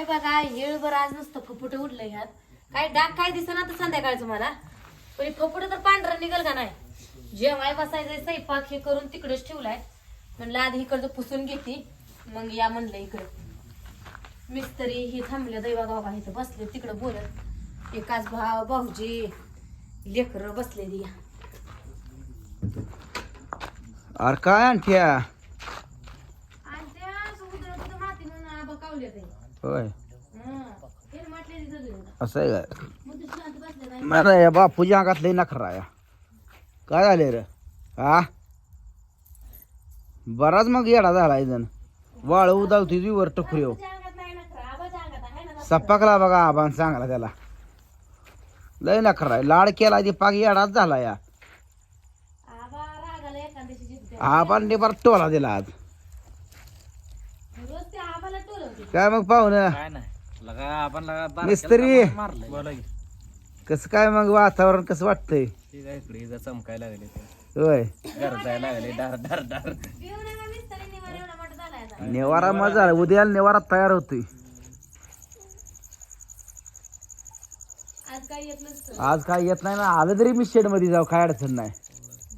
हाय बघा येळभर आज नुसतं फपुट उडलं ह्यात. काय डाग काय दिसना तर संध्याकाळचं मला? पण फपुट तर पांढरं निघल का नाही? जेवाय बसायचंय स्वयंपाक हे करून तिकडेच ठेवलाय. म्हणलं आधी इकडचं पुसून घेते मग या म्हणलं इकडं. मिस्त्री ही थांबले दैवा गावा इथं बसले तिकडं बोलत. एकाच भाव भाऊजी लेकर बसलेली या अरे काय आणत्या आणि त्या समुद्रात तिथं माती म्हणून आबा कावले ते होय. हं. असं आहे काय मला या बापूच्या अंगात लई नखरा या काय झाले रे? हा? बराच मग येडा झाला जण. वाळ उदावती ती वर टकुरी हो. ना. सपाकला बघा आबान चांगला त्याला. लय नखरा आहे. लाड केला ती पाक येडाच झाला या. आबान निबार टोला दिला आज रोज ते आबाला टोलवते. काय मग पाहून काय नाही. लगा आपण लगा बारा मिस्त्री. केला, मारलंय. बोला की. कसं काय मग वातावरण कसं वाटतंय? इकडे लागले ते. होय. लागले डार डार डार. निवार एवढा मोठा झालाय आता. नेवारा मजा झाला. उद्या नेवारा तयार होतोय. आज काय येत नसतं. आज काय येत नाही ना. आलं तरी मी शेडमध्ये जाऊ. काय अडचण नाही.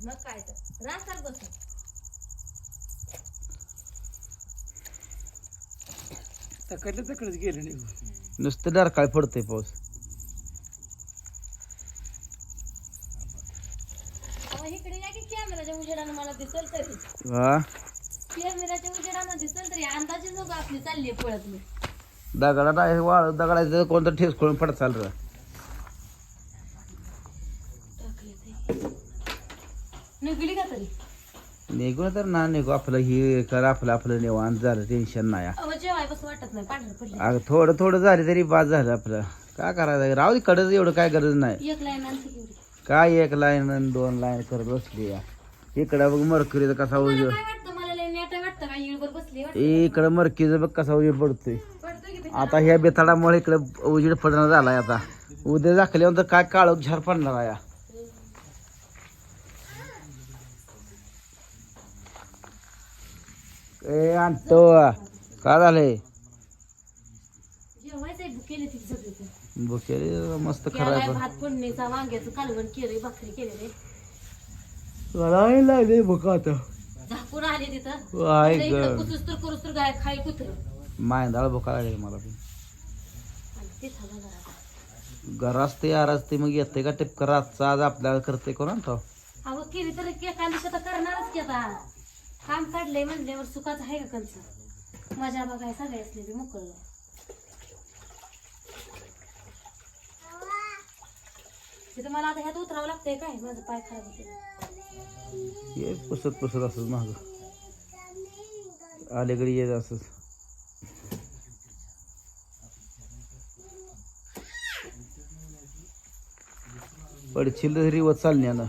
मग काय तर. रासार बसून. तकडलं तकडच गेले नाही नुसतं डरकाळ पडतोय पाऊस. अहो, इकडे या की कॅमेराच्या उजेडानं मला दिसल तरी. कॅमेराच्या उजेडानं दिसल तरी. अंदाजे जो आपली चालली आहे पळत मी. दगडात आहे वाळ दगडाचं कोणतं ठेस खोळून पडत चाल निघली का तरी? निघून तर ना निघू. आपलं ही कर आपलं आपलं निवांत झालं. टेन्शन नाही. अहो बस वाटत नाही पांढरं पडलं. अगं थोडं थोडं झालं तरी बाद झालं आपलं. काय करायचं? राहू दे कडच एवढं काय गरज नाही. एक लाईन आणखी एवढी. काय एक लाईन आणि दोन लाईन करत बसली या. इकडं बघ मरकुरीचा कसा उजेड. काय वाटतं? मला लय नेट वाटतं का? येळभर बसली वाटतं. इकडं मरकीचं बघ कसा उजेड पडतोय. की आता ह्या बेताडामुळे इकडं उजेड पडणं झालाय आता. उद्या दाखल्यानंतर काय काळ झार पडणार आहे ए आणतो. काय झालंय? जेवायचंय केले ती सगळी ते. बुके मस्त खरं केलाय आहे. भात फोडणीचा वांग्याचं कालवण केलंय भाकरी केलेले. पण लागले बघ आता. झाकून आले तिथं. वाय आता इकडं ग. कुसूस तर करूस तर गाय खाय कुत्र. मायंदाळ भुका लागले मला पण आणि ते जरा. घरात ते ते मग येते का टिपकर आजचा आज आपल्याला करते कोण आणतो? अहो केली तर एका दिवशी आता करणारच की आता. काम काढलंय म्हणल्यावर सुखाचं आहे का कंच मजा बघाय सगळे असले बी मोकळलं तिथं मला आता ह्यात उतरावं लागतंय काय? माझं पाय खराब होते ये पुसत पुसत असत माग. आलेकडे येत असत पडशील तरी व चालण्यानं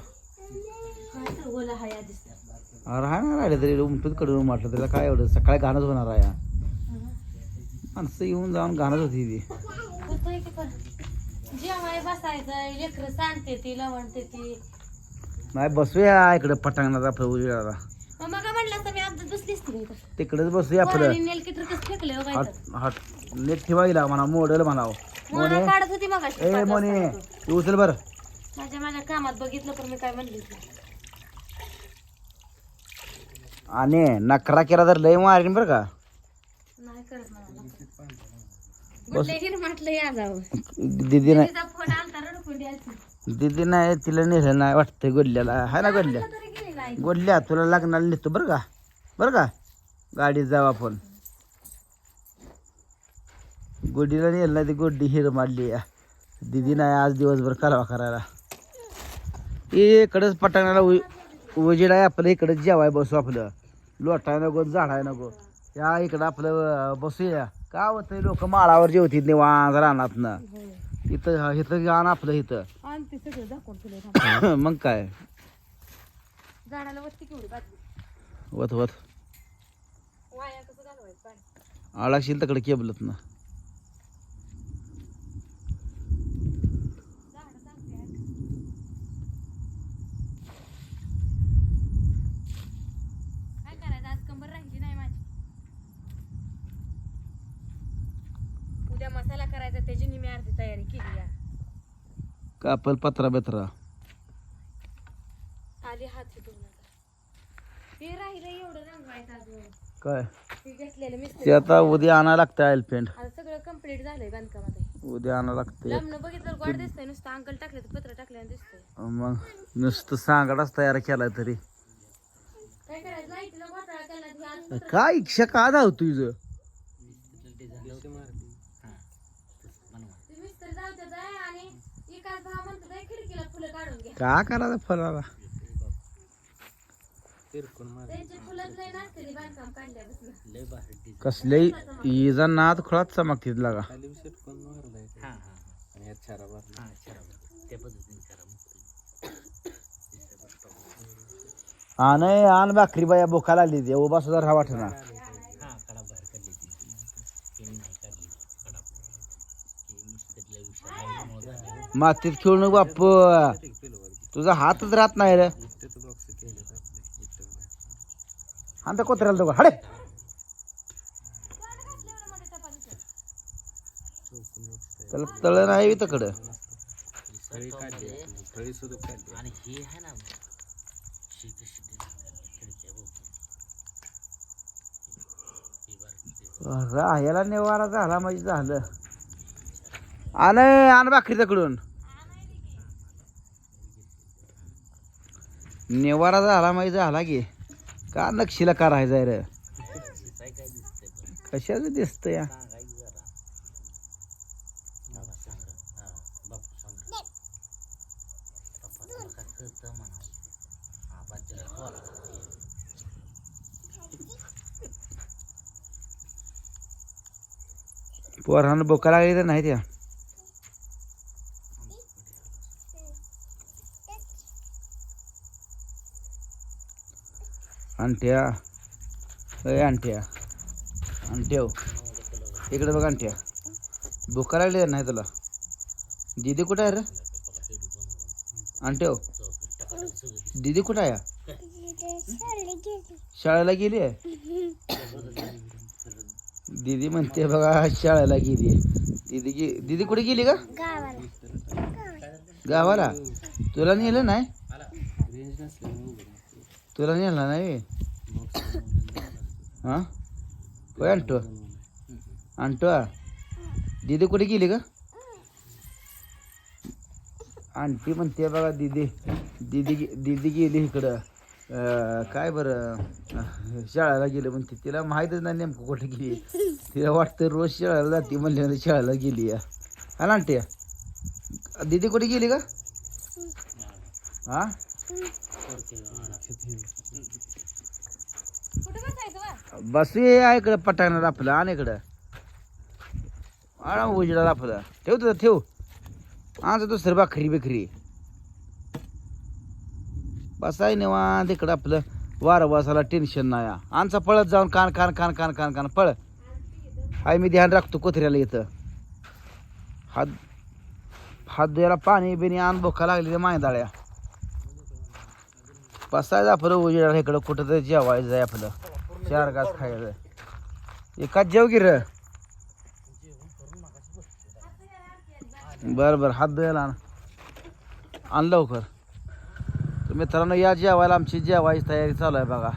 काय तर गोला हाय आधीच ना राहिले तरी उमटून कडून म्हटलं त्याला काय एवढं? सकाळी घाणच होणार आहे. माणसं येऊन जाऊन घाणच होती ती. होतंय की पण? जेवाय बसायचं लेकरं सांगते ती लवणते ती. नाही बसूया इकडे पटांगणात आपलं मग मग म्हणलं मी तिकडेच बसूया आपलं. पोरांनी नेल किटर कसं फेकले हो नेट ठेवायला म्हणा मोडल म्हणावं. मला काढत होती मग ए मोने तू उचल बर. माझ्या माझ्या कामात बघितलं पण मी काय म्हणली होती. आणि नकरा केला तर लय मारीन बरं का. नाही करत मला म्हटलं हिर म्हटलं या जावं दिदी नाही. तिचा फोन आलता रडकुंडी आलती. दिदी नाही तिला नेलं नाही वाटतंय गोडल्याला हाय ना गोडल्या तरी गेली नाही गोडल्या तुला लग्नाला नेतो बरं का? बरं का? गाडीत जाऊ आपण गोडीला नेलं नाही ती गोडी हिर मारली दिदी नाही आज दिवसभर कालवा करायला. इकडंच पटांगणाला उ उजेड आहे आपलं इकडं जेवाय बसू आपलं. लोटाय नको झाडाय नको. या इकडं आपलं बसूया. का होतंय लोक माळावर जेवतील निवांत रानात ना इथं इथं गाणं आपलं इथं. आणि ते सगळं दाखवून तुला मग काय? झाडाला वस्ती केवढी बाजली? वत वत. वाया कसं घालवायचं पाणी आळाशील तकडे केबलत ना झाडं चांगली आहेत. काय करायचं आज कंबर राहिली नाही माझी मसाला करायचा त्याची मी अर्धी तयारी केली या. कापल पत्रा बेत्रा. आली हात फिटून ते राहिलं एवढं रंगवायचं अजून. काय? ते घेतलेलं ते मिस्त्री आता उद्या आणायला लागतं आता सगळं कंप्लीट झालंय बांधकामात उद्या आणायला लागते लग्न बघितलं गोड दिसतंय नुसतं अंकल टाकलं तर पत्र टाकल्यानं दिसतंय. मग नुसतं सांगाडाच तयार केला तरी. काय करायचं? लाईटला घोटाळा केला की आज पत्र- काय इच्छा का धाव तुझं ते मिस्त्री जाऊ देत आहे आणि एकाच भाव म्हणतो आहे खिडकीला फुलं काढून घ्या का करायचं फराला तिरकून मार त्यांची फुलंच लय नसते बांधकाम काय करायचं फळाला कसले इजा नाद खुळात चमकतीत लागा. खाली शिटकून मारलाय आण आण भाकरी बाया बोका लागली ते. उभा सुद्धा राहा वाटना. मातीत खेळून बाप तुझा हातच राहत नाही रे. आणि त्या कोत्र्याला तो हडे. त्याला तळ नाही तकडं आणि ही आहे ना राहायला निवारा झाला म्हणजे झालं. आण आण भाकरी तकडून. नेवारा झाला माहीत झाला की. का नक्षीला करायचा रे? कशाचं दिसतं या पोरानं बोका लागली तर नाही त्या. अंट्या अय अंट्या अंट्याव इकडे बघ अंट्या भुका लागली का नाही तुला? दीदी कुठं आहे रे? अंट्याव दीदी कुठं आहे? शाळेला गेली आहे? दीदी म्हणते बघा शाळेला गेली दीदी गे दीदी कुठे गेली का? गावाला. तुला नेलं नाही? तुला नेलं नाही? हां? होय आणतो आणतो दीदी कुठे गेली का आंटी म्हणते बघा दीदी दीदी गे- दीदी गेली इकडं. काय बरं? शाळेला गेली म्हणते. तिला माहीतच नाही नेमकं कुठे गेली. तिला वाटतं रोज शाळेला जाते म्हणल्यानं शाळेला गेली या हा ना आंटी? दीदी कुठे गेली का हा? बस ये इकडं पटांगणार आपलं आण इकडं. आण उजडा आपलं ठेव तुझं ठेव. आमचं दुसरं भाकरी बिकरी. बसाय निवांत इकडं आपलं. वारं बसायला टेन्शन नाही. आमचा पळत जाऊन कान कान कान कान कान कान पळ. हाय मी ध्यान राखतो कोथऱ्याला इथं. हात हात द्यायला पाणी बिणी आण बोका लागली मायदाळ्या बसायचं आपलं उजेडाला इकडं कुठं तरी जेवायचं आहे आपलं. चार घास खायचं. एकाच जेव की बर बर हात धुयाला आण. आण लवकर. तर मित्रांनो या जेवायला आमची जेवायची तयारी चालू आहे बघा.